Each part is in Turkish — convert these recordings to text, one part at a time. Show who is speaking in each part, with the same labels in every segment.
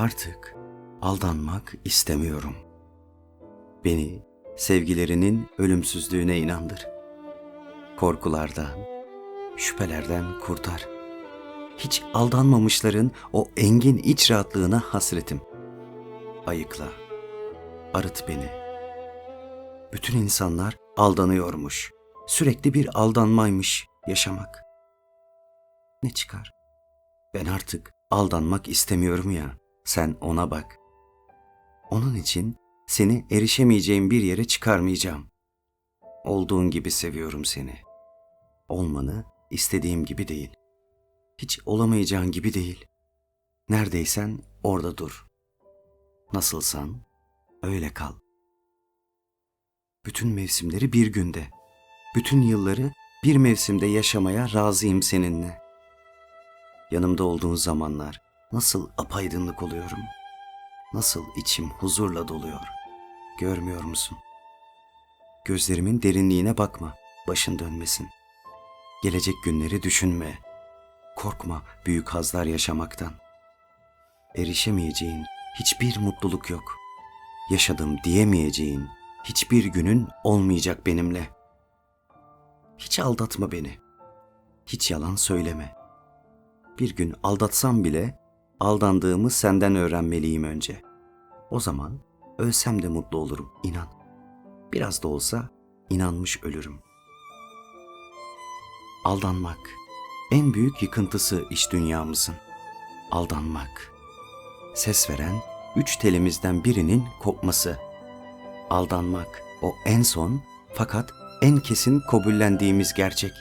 Speaker 1: Artık aldanmak istemiyorum. Beni sevgilerinin ölümsüzlüğüne inandır. Korkulardan, şüphelerden kurtar. Hiç aldanmamışların o engin iç rahatlığına hasretim. Ayıkla, arıt beni. Bütün insanlar aldanıyormuş. Sürekli bir aldanmaymış yaşamak. Ne çıkar? Ben artık aldanmak istemiyorum ya. Sen ona bak. Onun için seni erişemeyeceğim bir yere çıkarmayacağım. Olduğun gibi seviyorum seni. Olmanı istediğim gibi değil. Hiç olamayacağın gibi değil. Neredeysen orada dur. Nasılsan öyle kal. Bütün mevsimleri bir günde, bütün yılları bir mevsimde yaşamaya razıyım seninle. Yanımda olduğun zamanlar nasıl apaydınlık oluyorum. Nasıl içim huzurla doluyor. Görmüyor musun? Gözlerimin derinliğine bakma, başın dönmesin. Gelecek günleri düşünme. Korkma büyük hazlar yaşamaktan. Erişemeyeceğin hiçbir mutluluk yok. Yaşadım diyemeyeceğin hiçbir günün olmayacak benimle. Hiç aldatma beni. Hiç yalan söyleme. Bir gün aldatsam bile aldandığımı senden öğrenmeliyim önce. O zaman ölsem de mutlu olurum inan. Biraz da olsa inanmış ölürüm. Aldanmak en büyük yıkıntısı iş dünyamızın. Aldanmak. Ses veren üç telimizden birinin kopması. Aldanmak o en son fakat en kesin kabullendiğimiz gerçek.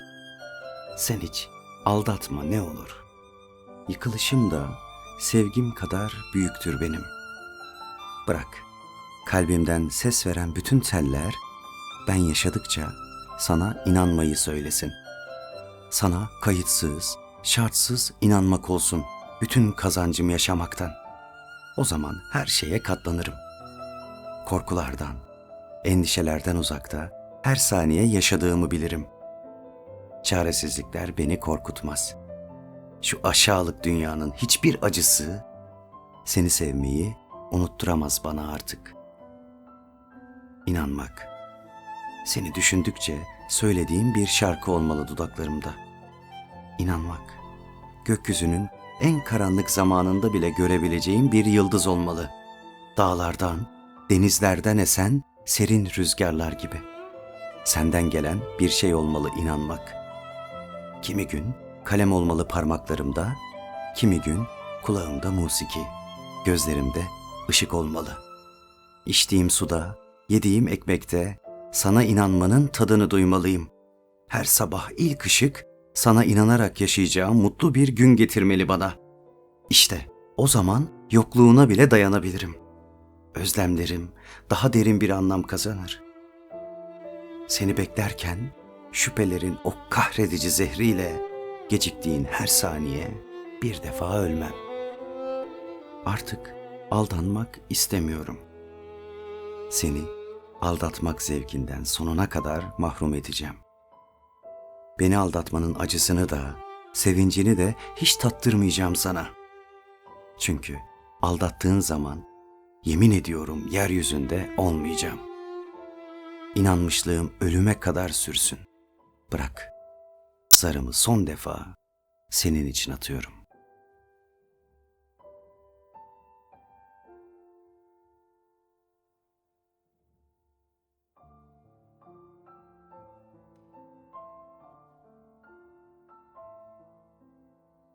Speaker 1: Sen hiç aldatma ne olur. Yıkılışım da sevgim kadar büyüktür benim. Bırak, kalbimden ses veren bütün teller ben yaşadıkça sana inanmayı söylesin. Sana kayıtsız, şartsız inanmak olsun bütün kazancım yaşamaktan. O zaman her şeye katlanırım. Korkulardan, endişelerden uzakta her saniye yaşadığımı bilirim. Çaresizlikler beni korkutmaz. Şu aşağılık dünyanın hiçbir acısı seni sevmeyi unutturamaz bana artık. İnanmak. Seni düşündükçe söylediğim bir şarkı olmalı dudaklarımda. İnanmak. Gökyüzünün en karanlık zamanında bile görebileceğim bir yıldız olmalı. Dağlardan, denizlerden esen serin rüzgarlar gibi. Senden gelen bir şey olmalı inanmak. Kimi gün kalem olmalı parmaklarımda, kimi gün kulağımda musiki, gözlerimde ışık olmalı. İçtiğim suda, yediğim ekmekte sana inanmanın tadını duymalıyım. Her sabah ilk ışık sana inanarak yaşayacağım mutlu bir gün getirmeli bana. İşte o zaman yokluğuna bile dayanabilirim. Özlemlerim daha derin bir anlam kazanır. Seni beklerken şüphelerin o kahredici zehriyle geciktiğin her saniye bir defa ölmem. Artık aldanmak istemiyorum. Seni aldatmak zevkinden sonuna kadar mahrum edeceğim. Beni aldatmanın acısını da, sevincini de hiç tattırmayacağım sana. Çünkü aldattığın zaman yemin ediyorum yeryüzünde olmayacağım. İnanmışlığım ölüme kadar sürsün. Bırak. Zarımı son defa senin için atıyorum.